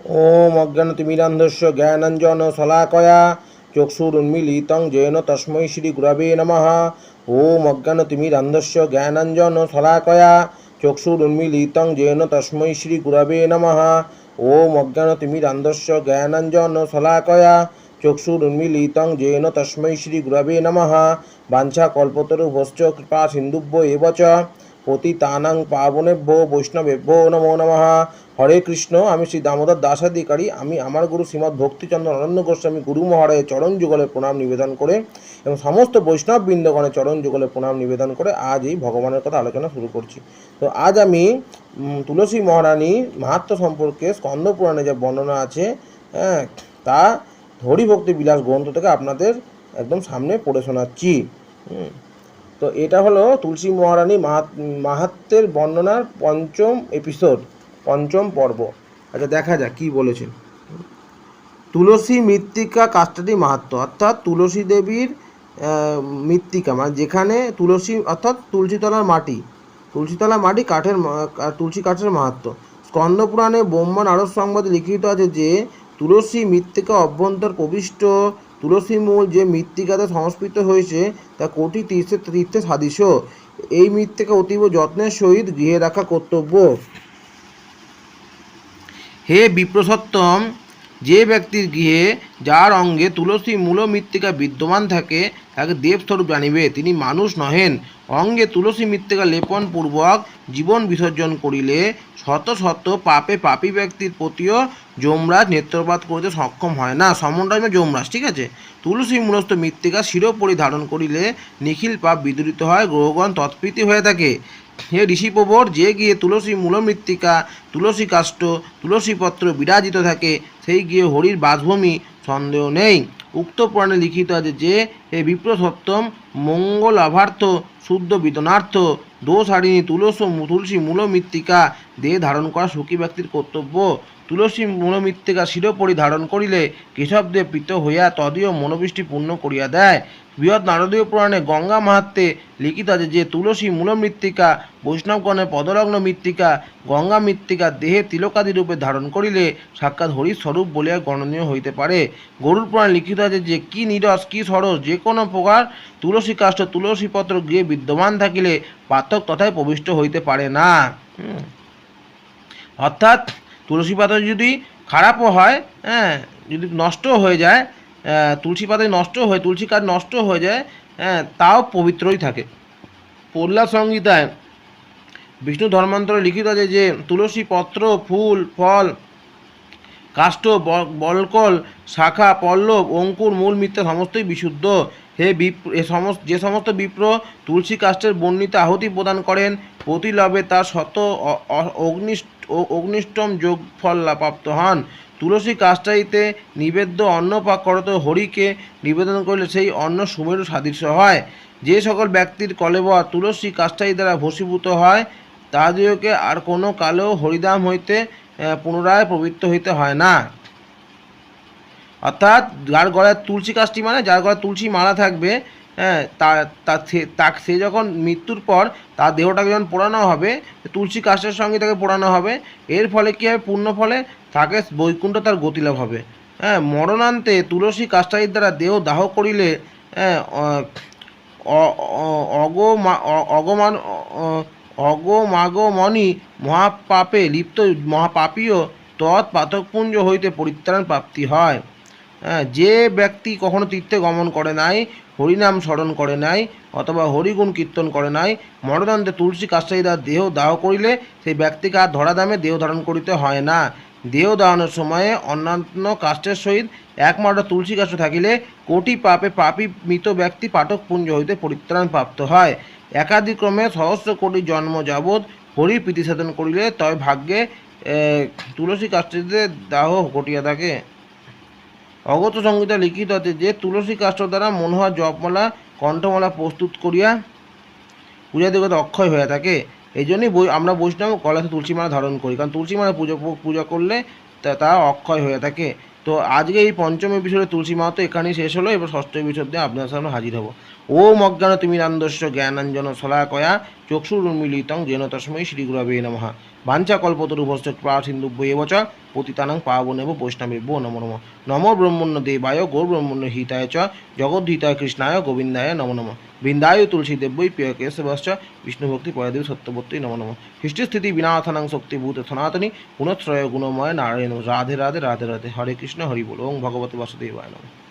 ওম অজ্ঞানতিমিরান্ধস্য জ্ঞানাঞ্জন শলাকয়া চক্ষুরুন্মিলিতং জৈন তস্মৈ শ্রী গুরবে নম। ওম অজ্ঞানতিমিরান্ধস্য জ্ঞানাঞ্জন শলাকয়া চক্ষুরুন্মিলিতং জৈন তস্মৈ শ্রী গুরবে নম। ওম অজ্ঞানতিমিরান্ধস্য জ্ঞানাঞ্জন শলাকয়া চক্ষুরুন্মিলিতং জৈন তস্মৈ শ্রী গুরবে নম। বাঞ্ছা কল্পতরু ভশ্চ কৃপা সিন্ধুভ্য এবচ এব চ পতিতানাং পাবনেভ্যো বৈষ্ণবেভ্যো নমো নমঃ। হরে কৃষ্ণ, আমি শ্রী দামোদর দাসাধিকারী, আমি আমার গুরু শ্রীমৎ ভক্তিচন্দ্র অনন্য গোস্বামী গুরু মহারাজের চরণ যুগলে প্রণাম নিবেদন করে এবং সমস্ত বৈষ্ণব বৃন্দগণের চরণ যুগলে প্রণাম নিবেদন করে আজ এই ভগবানের কথা আলোচনা শুরু করছি। তো আজ আমি তুলসী মহারানী মাহাত্ম সম্পর্কে স্কন্দ পুরাণে যে বর্ণনা আছে হ্যাঁ তা হরিভক্তি বিলাস গ্রন্থ থেকে আপনাদের একদম সামনে পড়ে শোনাচ্ছি। তো এটা হলো তুলসী মহারানী মাহাত মাহাত্মের বর্ণনার পঞ্চম এপিসোড পঞ্চম পর্ব। আচ্ছা দেখা যাক কি বলেছেন। তুলসী মৃত্তিকা কাষ্টাটি মাহাত্ম অর্থাৎ তুলসী দেবীর মৃত্তিকা মানে যেখানে তুলসী, অর্থাৎ তুলসীতলার মাটি তুলসীতলা মাটি কাঠের তুলসী কাঠের মাহাত্ম স্কন্দ পুরাণে ব্রহ্মণ আরব সংবাদে লিখিত আছে যে, তুলসী মৃত্তিকা অভ্যন্তর প্রবিষ্ট তুলসী মূল যে মৃত্তিকাতে সংস্কৃত হয়েছে, তা কোটি তীর্থে তীর্থে সাদৃশ্য। এই মৃত্তিকা অতীব যত্নের সহিত গৃহে রাখা কর্তব্য। হে বিপ্রসত্তম যে ব্যক্তির গৃহে যার অঙ্গে তুলসী মূল মৃত্তিকা বিদ্যমান থাকে, তাকে দেবস্বরূপ জানিবে। তিনি মানুষ নহেন। অঙ্গে তুলসী মৃত্তিকা লেপন পূর্বক জীবন বিসর্জন করিলে শত শত পাপে পাপী ব্যক্তির প্রতিও যমরাজ নেত্রপাত করিতে সক্ষম হয় না। সমন্বয় যমরাজ, ঠিক আছে? তুলসী মূলস্থ মৃত্তিকা শিরোপরি ধারণ করিলে নিখিল পাপ বিদূরিত হয়, গ্রহগণ তৎপ্রীতি হয়ে থাকে। হে ঋষিপ্রবর, যে গিয়ে তুলসী মূলমৃত্তিকা, তুলসী কাষ্ঠ তুলসীপত্র বিরাজিত থাকে, সেই গিয়ে হরির বাসভূমি, সন্দেহ নেই। উক্ত পুরাণে লিখিত আছে যে, হে বিপ্র সপ্তম মঙ্গলাভার্থ, শুদ্ধ বিতনার্থ দোষ হারিণী তুলস তুলসী মূল মৃত্তিকা দেহ ধারণ করা সুখী ব্যক্তির কর্তব্য। তুলসী মূল মৃত্তিকা শিরোপরি ধারণ করিলে কেশবদেব প্রীত হইয়া তদীয় মনোবৃষ্টি পূর্ণ করিয়া দেয়। বৃহৎ নারদীয় পুরাণে গঙ্গা মাহাত্মে লিখিত আছে যে, তুলসী মূল মৃত্তিকা বৈষ্ণবগণের পদলগ্ন মৃত্তিকা, গঙ্গা মৃত্তিকা দেহে তিলকাদি রূপে ধারণ করিলে সাক্ষাৎ হরির স্বরূপ বলিয়া গণনীয় হইতে পারে। গরুর পুরাণ লিখিত আছে যে, কি নিরস, কি সরস, যে কোনো প্রকার তুলসী কাষ্ঠ, তুলসী পত্র গৃহে বিদ্যমান থাকিলে পাতক তথায় প্রবিষ্ট হইতে পারে না। অর্থাৎ তুলসী পাতা যদি খারাপও হয় হ্যাঁ যদি নষ্ট হয়ে যায় তুলসী পাতা নষ্ট হয়ে, তুলসী কাঠ নষ্ট হয়ে যায় হ্যাঁ তাও পবিত্রই থাকে। প্রহ্লাদ সংহিতায় বিষ্ণু ধর্মান্তরে লিখিত আছে যে, তুলসী পত্র, ফুল, ফল, কাষ্ঠ বলকল, শাখা, পল্লব, অঙ্কুর, মূল, মিথ্যা, সমস্তই বিশুদ্ধ। হে বিপ্র এ সমস্ত যে সমস্ত বিপ্র তুলসী কাষ্ঠের বর্ণিত আহুতি প্রদান করেন, প্রতি লাভে তার শত অগ্নিষ্ট অগ্নিষ্টম যোগ ফল প্রাপ্ত হন। তুলসী কাষ্টাইতে নিবেদ্য অন্ন পাক করত হরিকে নিবেদন করলে সেই অন্ন সুমেরু সাদৃশ্য হয়। যে সকল ব্যক্তির কলেবর তুলসী কাষ্টাই দ্বারা ভসীভূত হয় তাহাদিওকে আর কোনো কালেও হরিদাম হইতে পুনরায় প্রবৃত্ত হইতে হয় না। অর্থাৎ যার গলায় তুলসী কাষ্টি মানে যার গলায় তুলসী মালা থাকবে হ্যাঁ তা সে- যখন মৃত্যুর পর তার দেহটাকে যখন পোড়ানো হবে, তুলসী কাষ্টের সঙ্গে তাকে পোড়ানো হবে, এর ফলে কী হবে? পূর্ণ ফলে তাকে বৈকুণ্ঠ তার গতিলাভ হবে। হ্যাঁ মরণান্তে তুলসী কাষ্টাইয়ের দ্বারা দেহ দাহ করিলে হ্যাঁ অগমা অগমান, অ- অগমাগমনি মহাপাপে লিপ্ত, মহাপাপীয় তৎ পাতকপুঞ্জ হইতে পরিত্রাণ প্রাপ্তি হয়। হ্যাঁ, যে ব্যক্তি কখনো তীর্থে গমন করে নাই হরিনাম স্মরণ করে নাই অথবা হরিগুণ কীর্তন করে নাই মরণান্তে তুলসী কাষ্টাইদা দেহ দাহ করিলে সেই ব্যক্তিকে আর ধরাধামে দেহ ধারণ করিতে হয় না। দেহ দাহনের সময়ে অন্যান্য কাষ্টের সহিত একমাত্র তুলসী কাষ্ঠ থাকিলে কোটি পাপে পাপী মৃত ব্যক্তি পাঠক পুঞ্জ হইতে পরিত্রাণ প্রাপ্ত হয়। একাধিক্রমে সহস্র কোটি জন্ম যাবৎ হরি প্রীতি সাধন করিলে তবে ভাগ্যে তুলসী কাষ্ঠীতে দাহ ঘটিয়া থাকে। অগত সংহিতা লিখিত আছে যে, তুলসী কাষ্ঠ দ্বারা মনোহর জপমালা, কণ্ঠমালা প্রস্তুত করিয়া পূজা দেবতা অক্ষয় হয়ে থাকে। এই জন্যই আমরা বৈষ্ণব কলাতে তুলসী মালা ধারণ করি। কারণ তুলসী মালা পুজো পূজা করলে তা অক্ষয় হয়ে থাকে। তো আজকে এই পঞ্চম এপিসোডে তুলসী মালা তো এখানেই শেষ হলো, এবার ষষ্ঠ এপিসোড দিয়ে আপনার সামনে হাজির হব। ওম অজ্ঞানতিমিরান্দস্য জ্ঞানাঞ্জন শলাকয়া চক্ষুরুন্মিলিতং যেন তস্मै শ্রীগুরবে নমঃ। বাঞ্ছা কল্পতরুভশ্চ প্রাসিন্ধুভ্য এব চ, পতিতানাং পাবনেব বৈষ্ণবেভ্যো নম নম। নম ব্রহ্মণ্য দেবায় গৌর ব্রহ্মণ্য হিতায় চ, জগদ্ধিতায় কৃষ্ণায় গোবিন্দায় নম নমঃ। বৃন্দায় তুলসী দেব্যই প্রিয় কেশবশ্চ, বিষ্ণুভক্তি পয়দেব সত্যবর্তী নম নম। সৃষ্টিস্থিতি বিনাথনাং শক্তিভূত সনাতনী, গুণত্রয় গুণময় নারায়ণ। রাধে রাধে রাধে রাধে। হরে কৃষ্ণ, হরি বল, ওং ভগবতী বাসুদেবায় নমঃ।